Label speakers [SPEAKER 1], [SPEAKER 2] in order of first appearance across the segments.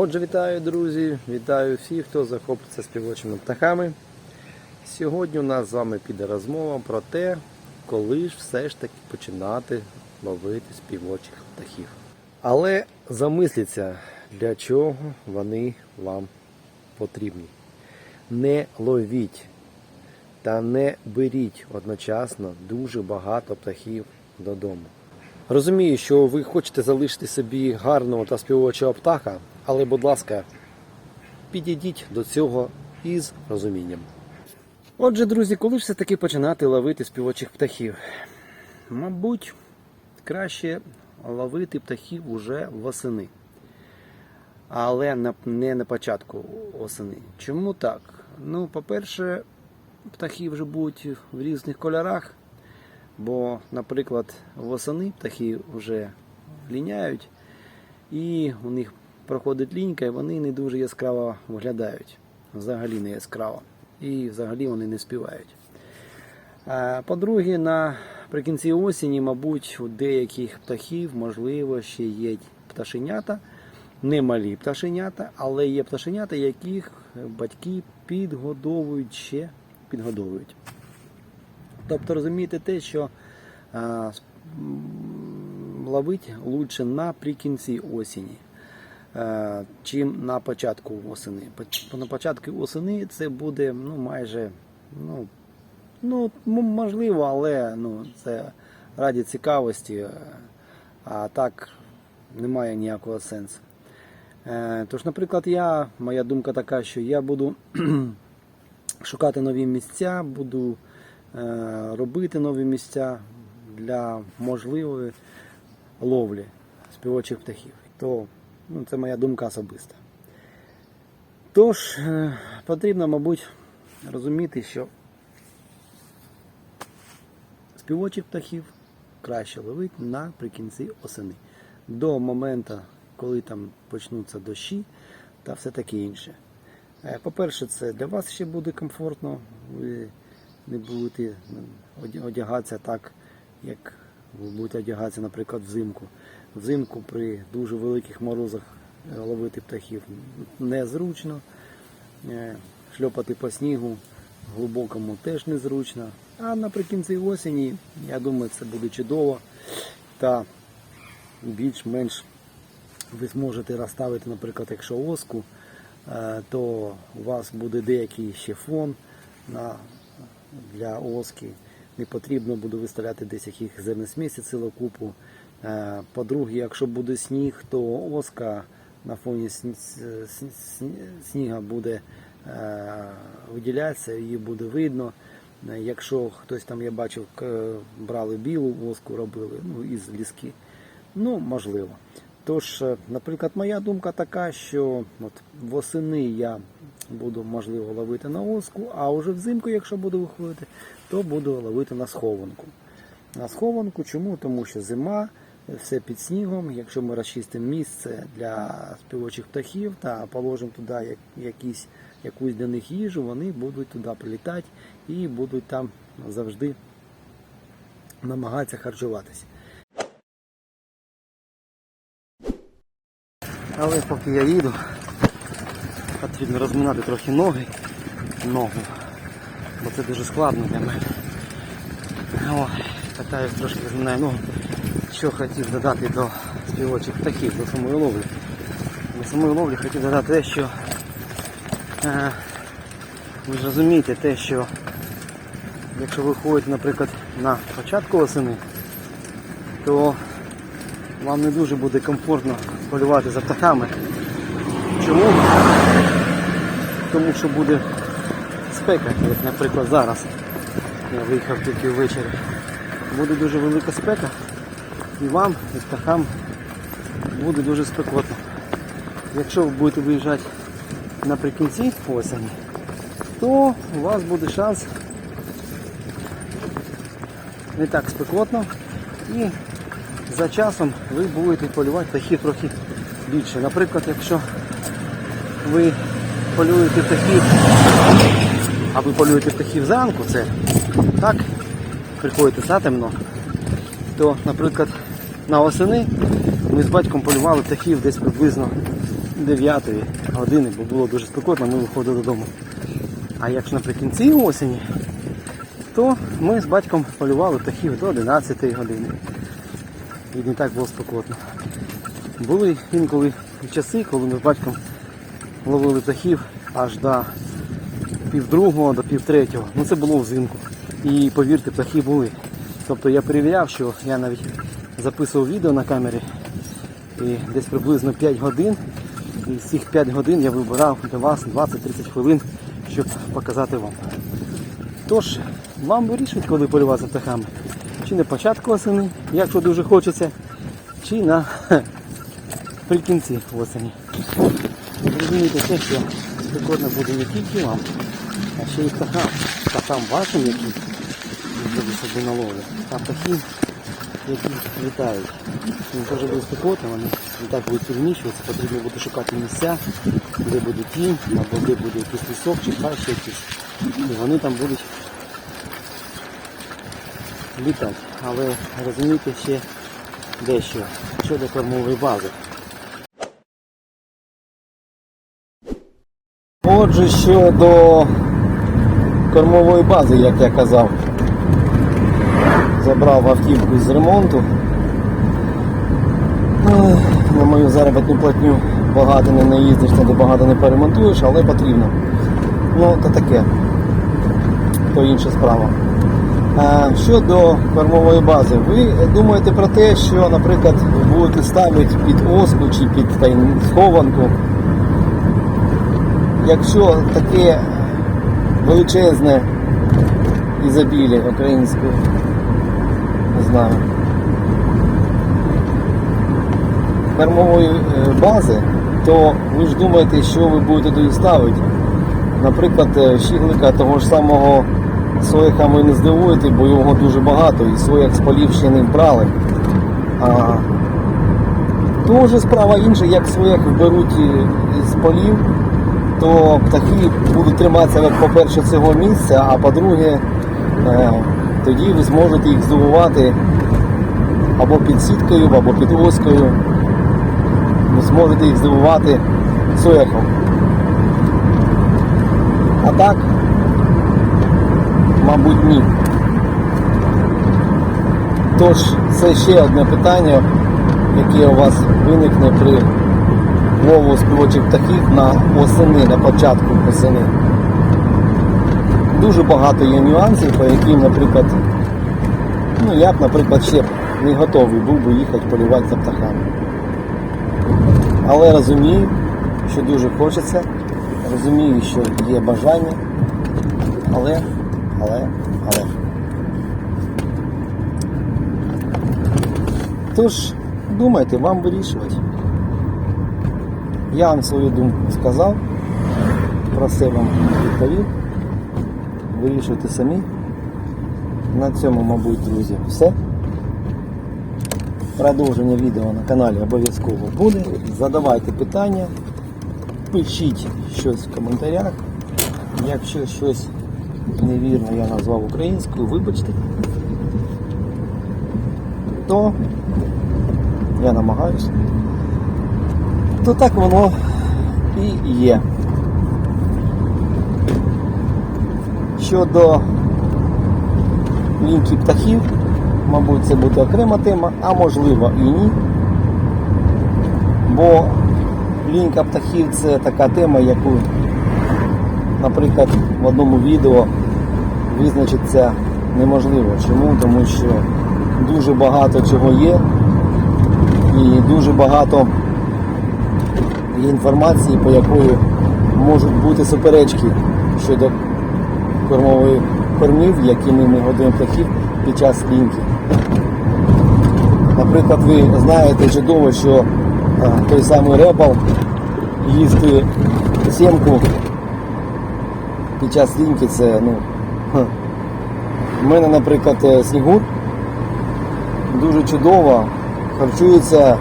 [SPEAKER 1] Отже, вітаю, друзі! Вітаю всіх, хто захопиться співочими птахами. Сьогодні у нас з вами піде розмова про те, коли ж все ж таки починати ловити співочих птахів. Але замисліться, для чого вони вам потрібні. Не ловіть та не беріть одночасно дуже багато птахів додому. Розумію, що ви хочете залишити собі гарного та співочого птаха, але, будь ласка, підійдіть до цього із розумінням. Отже, друзі, коли ж все-таки починати ловити співочих птахів? Мабуть, краще ловити птахів уже восени. Але не на початку осени. Чому так? Ну, по-перше, птахи вже будуть в різних кольорах. Бо, наприклад, восени птахи вже ліняють, і у них проходить лінька, і вони не дуже яскраво виглядають. Взагалі не яскраво. І взагалі вони не співають. По-друге, наприкінці осені, мабуть, у деяких птахів, можливо, ще є пташенята, не малі пташенята, але є пташенята, яких батьки підгодовують ще підгодовують. Тобто розумієте те, що ловить лучше наприкінці осені, чим на початку осени. На початку осени це буде ну, майже, ну, ну, можливо, але ну, це раді цікавості, е, а так немає ніякого сенсу. Е, Тож, наприклад, я, моя думка така, що я буду шукати нові місця, буду е, робити нові місця для можливої ловлі співочих птахів. То ну, це моя думка особиста. Тож, е, потрібно, мабуть, розуміти, що співочих птахів краще ловити наприкінці осени. До моменту, коли там почнуться дощі та все таке інше. Е, По-перше, це для вас ще буде комфортно. Ви не будете ну, одягатися так, як ви будете одягатися, наприклад, взимку. Взимку при дуже великих морозах е, ловити птахів незручно. Е, Шльопати по снігу глибокому теж незручно. А наприкінці осені, я думаю, це буде чудово. Та більш-менш ви зможете розставити, наприклад, якщо оску, е, то у вас буде деякий ще фон на, для оски. Не потрібно буде виставляти десь яких зернесмісі цілу купу. Е, По-друге, якщо буде сніг, то оска на фоні сні- сні- сні- сніга буде е, виділятися, її буде видно. Е, Якщо хтось там, я бачив, брали білу воску, робили ну, із ліски, ну, можливо. Тож, е, наприклад, моя думка така, що от восени я буду можливо ловити на оску, а вже взимку, якщо буду виходити, то буду ловити на схованку. На схованку чому? Тому що зима, все під снігом. Якщо ми розчистимо місце для співочих птахів та положимо туди якісь, якусь для них їжу, вони будуть туди прилітати і будуть там завжди намагатися харчуватися. Але поки я їду, потрібно розминати трохи ноги, ногу, бо це дуже складно для мене. О, катаюсь трошки розминаю ногу. Що хотів додати до співочих птахів, до самої ловлі. До самої ловлі хотів додати те, що е, ви ж розумієте те, що якщо ви ходите, наприклад, на початку осени, то вам не дуже буде комфортно полювати за птахами. Чому? Тому що буде спека, як, наприклад, зараз. Я виїхав тільки ввечері. Буде дуже велика спека і вам, і птахам буде дуже спекотно. Якщо ви будете виїжджати наприкінці осені, то у вас буде шанс не так спекотно і за часом ви будете полювати птахів трохи більше. Наприклад, якщо ви полюєте птахів, а ви полюєте птахів зранку, це так, приходите затемно, то, наприклад, на осени ми з батьком полювали птахів десь приблизно 9 години, бо було дуже спекотно, ми виходили додому. А якщо наприкінці осені, то ми з батьком полювали птахів до 11 години. І не так було спекотно. Були інколи часи, коли ми з батьком ловили птахів аж до півдругого, до півтретього. Ну це було взимку. І повірте, птахи були. Тобто я перевіряв, що я навіть записував відео на камері і десь приблизно 5 годин. І з цих 5 годин я вибирав для вас 20-30 хвилин, щоб показати вам. Тож, вам вирішують, коли полювати птахами. Чи на початку осені, якщо дуже хочеться, чи на при кінці осені. Розумієте те, що спекотно буде не тільки вам, а ще й птахам. Птахам вашим, які буде собі на а птахи, які літають. Теж буде спекотно, вони так будуть переміщуватися, потрібно буде шукати місця, де буде тінь, або де буде якийсь лісок, чи хай ще якийсь. І вони там будуть літати. Але розумієте ще дещо щодо кормової бази. Отже, щодо кормової бази, як я казав, забрав автівку з ремонту. На мою заробітну платню багато не наїздиш, де багато не перемонтуєш, але потрібно. Ну, то таке, то інша справа. Щодо кормової бази, ви думаєте про те, що, наприклад, будете ставити під оску чи під схованку якщо таке величезне ізобілля української, знаю, кормової е, бази, то ви ж думаєте, що ви будете туди ставити. Наприклад, е, щіглика того ж самого сояха ви не здивуєте, бо його дуже багато і сояк з полів ще не брали. А то вже справа інша, як своїх беруть е, з полів, то птахи будуть триматися, по-перше, цього місця, а по-друге, е, тоді ви зможете їх здивувати або під сіткою, або під оською. Ви зможете їх здивувати сояхом. А так, мабуть, ні. Тож, це ще одне питання, яке у вас виникне при лову співочих птахів на осени, на початку осени. Дуже багато є нюансів, по яким, наприклад, ну я б, наприклад, ще не готовий був би їхати полювати за птахами. Але розумію, що дуже хочеться, розумію, що є бажання, але, але, але. Тож, думайте, вам вирішувати. Я вам свою думку сказав, про все вам відповів. Вирішуйте самі. На цьому, мабуть, друзі, все. Продовження відео на каналі обов'язково буде. Задавайте питання, пишіть щось в коментарях. Якщо щось невірно я назвав українською, вибачте, то я намагаюся то так воно і є. Щодо ліньки птахів, мабуть, це буде окрема тема, а можливо і ні. Бо лінька птахів це така тема, яку, наприклад, в одному відео визначиться неможливо. Чому? Тому що дуже багато чого є і дуже багато є інформації, по якої можуть бути суперечки щодо кормових кормів, якими ми годуємо птахів під час ліньки. Наприклад, ви знаєте чудово, що той самий репал їсти сімку під час ліньки це, ну, в мене, наприклад, е, снігур дуже чудово харчується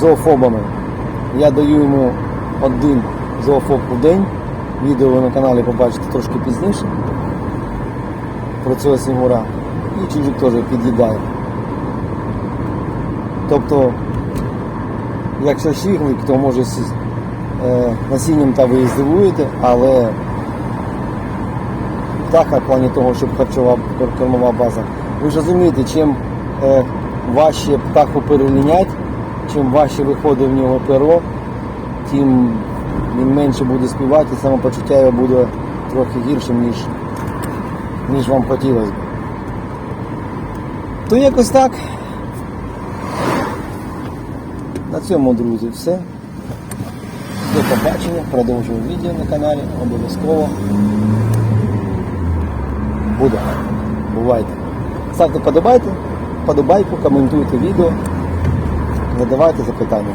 [SPEAKER 1] зоофобами. Я даю йому один зоофоб у день. Відео ви на каналі побачите трошки пізніше про цього снігура. І чужик теж під'їдає. Тобто якщо щіглик, то може е, насінням та ви і здивуєте, але птаха в плані того, щоб харчова кормова база. Ви ж розумієте, чим е, важче птаху перелінять, чим важче виходить в нього перо, тим він менше буде співати, і самопочуття його буде трохи гіршим, ніж, ніж вам хотілося б. То якось так. На цьому, друзі, все. До побачення. Продовжую відео на каналі. Обов'язково буде. Бувайте. Ставте подобайте, подобайку, коментуйте відео, задавайте запитання.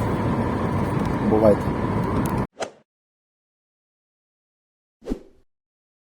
[SPEAKER 1] Бувайте.